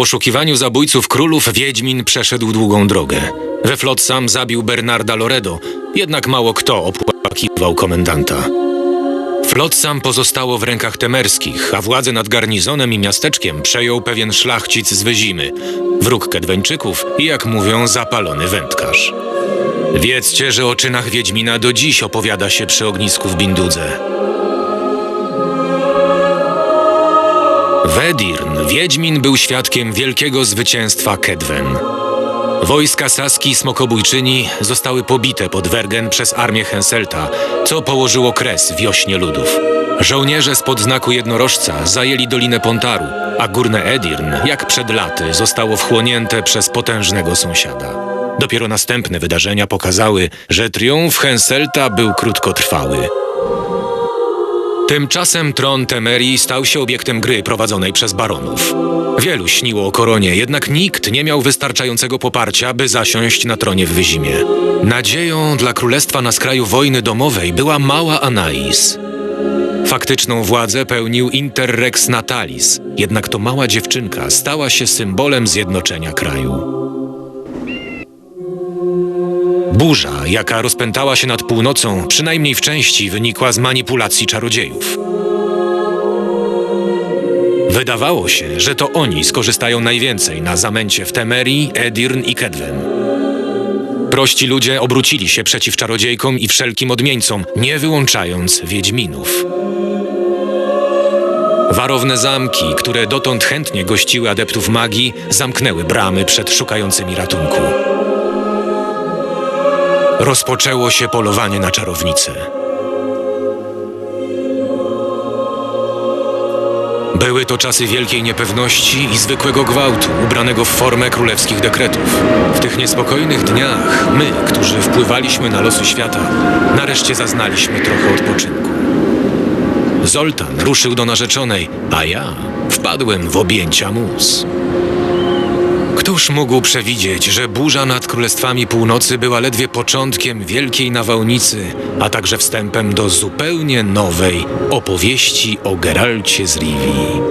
poszukiwaniu zabójców królów Wiedźmin przeszedł długą drogę. We Flotsam zabił Bernarda Loredo, jednak mało kto opłakiwał komendanta. Flotsam pozostało w rękach temerskich, a władzę nad garnizonem i miasteczkiem przejął pewien szlachcic z Wyzimy, wróg Kedweńczyków i jak mówią zapalony wędkarz. Wiedzcie, że o czynach Wiedźmina do dziś opowiada się przy ognisku w Bindudze. Wedirn, Wiedźmin był świadkiem wielkiego zwycięstwa Kedwen. Wojska Saski Smokobójczyni zostały pobite pod Wergen przez armię Henselta, co położyło kres wiośnie ludów. Żołnierze spod znaku jednorożca zajęli Dolinę Pontaru, a górne Edirn, jak przed laty, zostało wchłonięte przez potężnego sąsiada. Dopiero następne wydarzenia pokazały, że triumf Henselta był krótkotrwały. Tymczasem tron Temerii stał się obiektem gry prowadzonej przez baronów. Wielu śniło o koronie, jednak nikt nie miał wystarczającego poparcia, by zasiąść na tronie w Wyzimie. Nadzieją dla królestwa na skraju wojny domowej była mała Anais. Faktyczną władzę pełnił Interrex Natalis, jednak to mała dziewczynka stała się symbolem zjednoczenia kraju. Burza, jaka rozpętała się nad północą, przynajmniej w części wynikła z manipulacji czarodziejów. Wydawało się, że to oni skorzystają najwięcej na zamęcie w Temerii, Edirn i Kedwen. Prości ludzie obrócili się przeciw czarodziejkom i wszelkim odmieńcom, nie wyłączając Wiedźminów. Warowne zamki, które dotąd chętnie gościły adeptów magii, zamknęły bramy przed szukającymi ratunku. Rozpoczęło się polowanie na czarownicę. Były to czasy wielkiej niepewności i zwykłego gwałtu, ubranego w formę królewskich dekretów. W tych niespokojnych dniach my, którzy wpływaliśmy na losy świata, nareszcie zaznaliśmy trochę odpoczynku. Zoltan ruszył do narzeczonej, a ja wpadłem w objęcia mus. Któż mógł przewidzieć, że burza nad królestwami północy była ledwie początkiem wielkiej nawałnicy, a także wstępem do zupełnie nowej opowieści o Geralcie z Rivii?